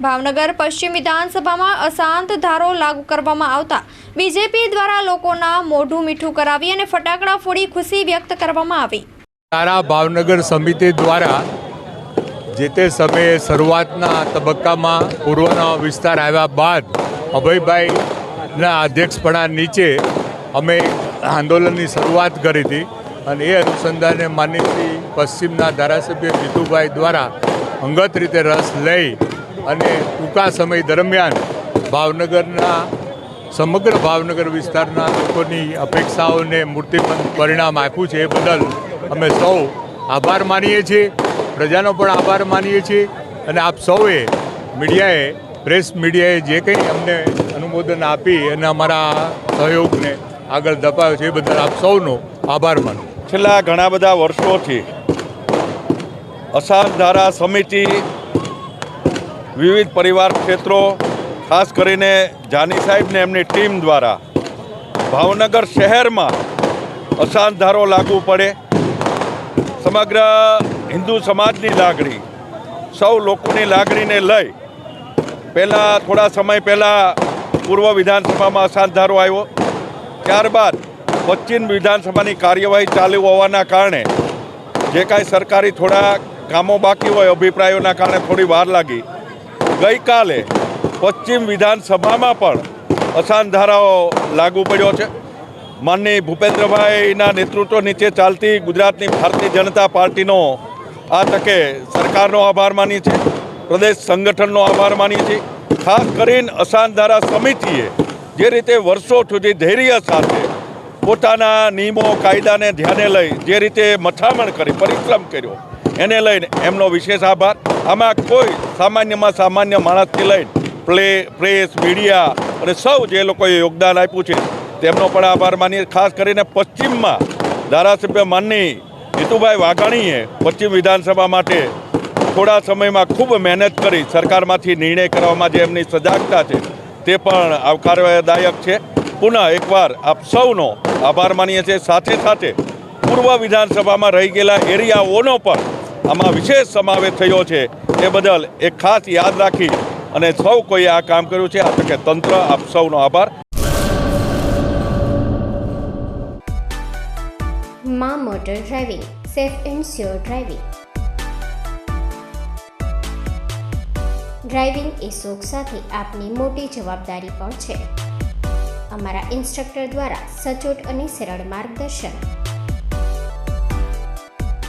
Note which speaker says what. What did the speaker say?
Speaker 1: ભાવનગર પશ્ચિમ વિધાનસભામાં અશાંત ધારો લાગુ કરવામાં આવતા બીજેપી દ્વારા લોકોના મોઢું મીઠું કરાવી અને ફટાકડા ફોડી ખુશી વ્યક્ત કરવામાં આવી.
Speaker 2: તારા ભાવનગર સમિતિ દ્વારા જે તે સમયે શરૂઆતના તબક્કામાં પૂર્વનો વિસ્તાર આવ્યા બાદ અભયભાઈના અધ્યક્ષપણા નીચે અમે આંદોલનની શરૂઆત કરી હતી અને એ અનુસંધાને માનીતી પશ્ચિમના ધારાસભ્ય જીતુભાઈ દ્વારા અંગત રીતે રસ લઈ અને ટૂંકા સમય દરમિયાન ભાવનગરના, સમગ્ર ભાવનગર વિસ્તારના લોકોની અપેક્ષાઓને મૂર્તિમંત પરિણામ આપ્યું છે એ બદલ અમે સૌ આભાર માનીએ છીએ. પ્રજાનો પણ આભાર માનીએ છીએ. અને આપ સૌએ મીડિયાએ, પ્રેસ મીડિયાએ જે કંઈ અમને અનુમોદન આપી અને અમારા સહયોગને આગળ ધપાવ્યો છે એ બદલ આપ સૌનો આભાર માનું.
Speaker 3: છેલ્લા ઘણા બધા વર્ષોથી અસામ ધારા સમિતિ વિવિધ પરિવાર ક્ષેત્રો, ખાસ કરીને જાની સાહેબને એમની ટીમ દ્વારા ભાવનગર શહેરમાં અશાંત ધારો લાગુ પડે. સમગ્ર હિન્દુ સમાજની લાગણી, સૌ લોકોની લાગણીને લઈ પહેલાં થોડા સમય પહેલાં પૂર્વ વિધાનસભામાં અશાંત ધારો આવ્યો. ત્યારબાદ પશ્ચિમ વિધાનસભાની કાર્યવાહી ચાલુ હોવાના કારણે જે કાંઈ સરકારી થોડા કામો બાકી હોય, અભિપ્રાયોના કારણે થોડી વાર લાગી. ગઈકાલે પશ્ચિમ વિધાનસભામાં પણ અશાંત ધારાઓ લાગુ પડ્યો છે. માનની ભૂપેન્દ્રભાઈના નેતૃત્વ નીચે ચાલતી ગુજરાતની ભારતીય જનતા પાર્ટીનો આ તકે સરકારનો આભાર માની છે પ્રદેશ સંગઠનનો આભાર માની છે ખાસ કરીને અશાંત ધારા સમિતિએ જે રીતે વર્ષો સુધી ધૈર્ય સાથે પોતાના નિયમો, કાયદાને ધ્યાને લઈ જે રીતે મથામણ કરી, પરિશ્રમ કર્યો એને લઈને એમનો વિશેષ આભાર. આમાં કોઈ સામાન્યમાં સામાન્ય માણસથી લઈને પ્લે, પ્રેસ, મીડિયા અને સૌ જે લોકોએ યોગદાન આપ્યું છે, તેમનો પણ આભાર માનીએ. ખાસ કરીને પશ્ચિમમાં ધારાસભ્ય માનની જીતુભાઈ વાઘાણીએ પશ્ચિમ વિધાનસભા માટે થોડા સમયમાં ખૂબ મહેનત કરી સરકારમાંથી નિર્ણય કરવામાં જે એમની સજાગતા છે, તે પણ આવકારદાયક છે. પુનઃ એકવાર આપ સૌનો આભાર માનીએ છીએ. સાથે સાથે પૂર્વ વિધાનસભામાં રહી ગયેલા એરિયાઓનો પણ આમાં વિશેષ સમાવેશ થયો છે. એ બદલ એક ખાસ યાદ રાખી અને સૌ કોઈએ આ કામ કર્યું છે. આ તકે તંત્ર, આપ સૌનો આભાર.
Speaker 4: મા motor driving, safe and sure driving. Driving એ શોખ સાથે આપની મોટી જવાબદારી પણ છે. અમારા ઇન્સ્ટ્રક્ટર દ્વારા સચોટ અને સરળ માર્ગદર્શન